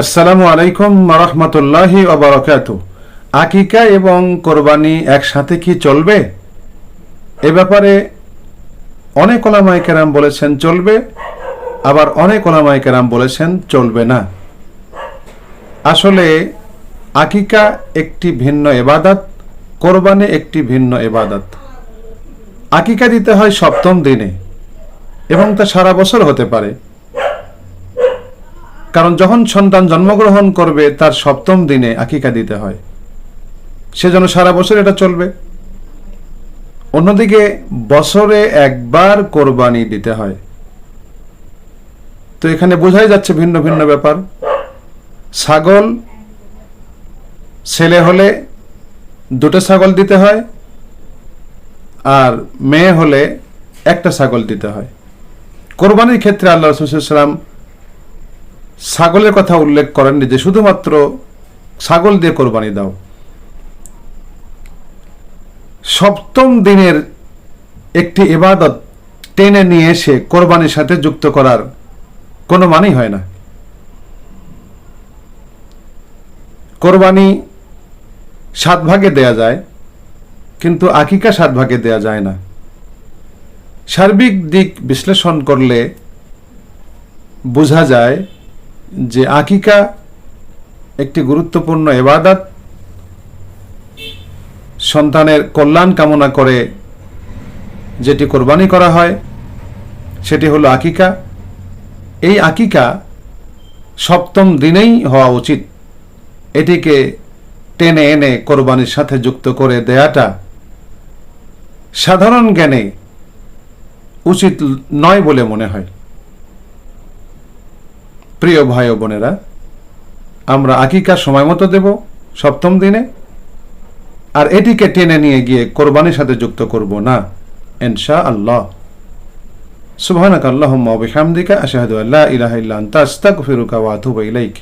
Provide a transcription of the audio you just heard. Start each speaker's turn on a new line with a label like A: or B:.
A: আসসালামু আলাইকুম রহমতুল্লাহি ওবরাকাতু আকিকা এবং কোরবানি একসাথে কি চলবে? এ ব্যাপারে অনেক ওলামাই কেরাম বলেছেন, চলবে। আবার অনেক ওলামাই কেরাম বলেছেন, চলবে না। আসলে আকিকা একটি ভিন্ন এবাদত কোরবানি একটি ভিন্ন এবাদত আকিকা দিতে হয় সপ্তম দিনে এবং তা সারা বছর হতে পারে। কারণ যখন সন্তান জন্মগ্রহণ করবে, তার সপ্তম দিনে আকিকা দিতে হয়। সেজন্য সারা বছর এটা চলবে। অন্যদিকে, বছরে একবার কোরবানি দিতে হয়। তো এখানে বোঝাই যাচ্ছে ভিন্ন ভিন্ন ব্যাপার। ছাগল ছেলে হলে দুটো ছাগল দিতে হয়, আর মেয়ে হলে একটা ছাগল দিতে হয়। কোরবানির ক্ষেত্রে আল্লাহ রসুলাম ছাগলের কথা উল্লেখ করেননি যে শুধুমাত্র ছাগল দিয়ে কোরবানি দাও। সপ্তম দিনের একটি ইবাদত টেনে নিয়ে এসে কোরবানির সাথে যুক্ত করার কোনো মানেই হয় না। কোরবানি সাত ভাগে দেয়া যায়, কিন্তু আকিকা সাত ভাগে দেয়া যায় না। সার্বিক দিক বিশ্লেষণ করলে বোঝা যায় যে আকিকা একটি গুরুত্বপূর্ণ এবাদত, সন্তানের কল্যাণ কামনা করে যেটি কোরবানি করা হয়, সেটি হলো আকিকা। এই আকিকা সপ্তম দিনেই হওয়া উচিত। এটিকে টেনে এনে কোরবানির সাথে যুক্ত করে দেয়াটা সাধারণ জ্ঞানে উচিত নয় বলে মনে হয়। প্রিয় ভাই ও বোনেরা, আমরা আকিকা সময় মতো দেব সপ্তম দিনে, আর এটিকে টেনে নিয়ে গিয়ে কোরবানির সাথে যুক্ত করব না ইনশা আল্লাহ সুবহানাক আল্লাহুম্মা ওয়া বিহামদিকা, আশহাদু আল্লা ইলাহা ইল্লা আনতা, আস্তাগফিরুকা ওয়া আতুবু ইলাইক।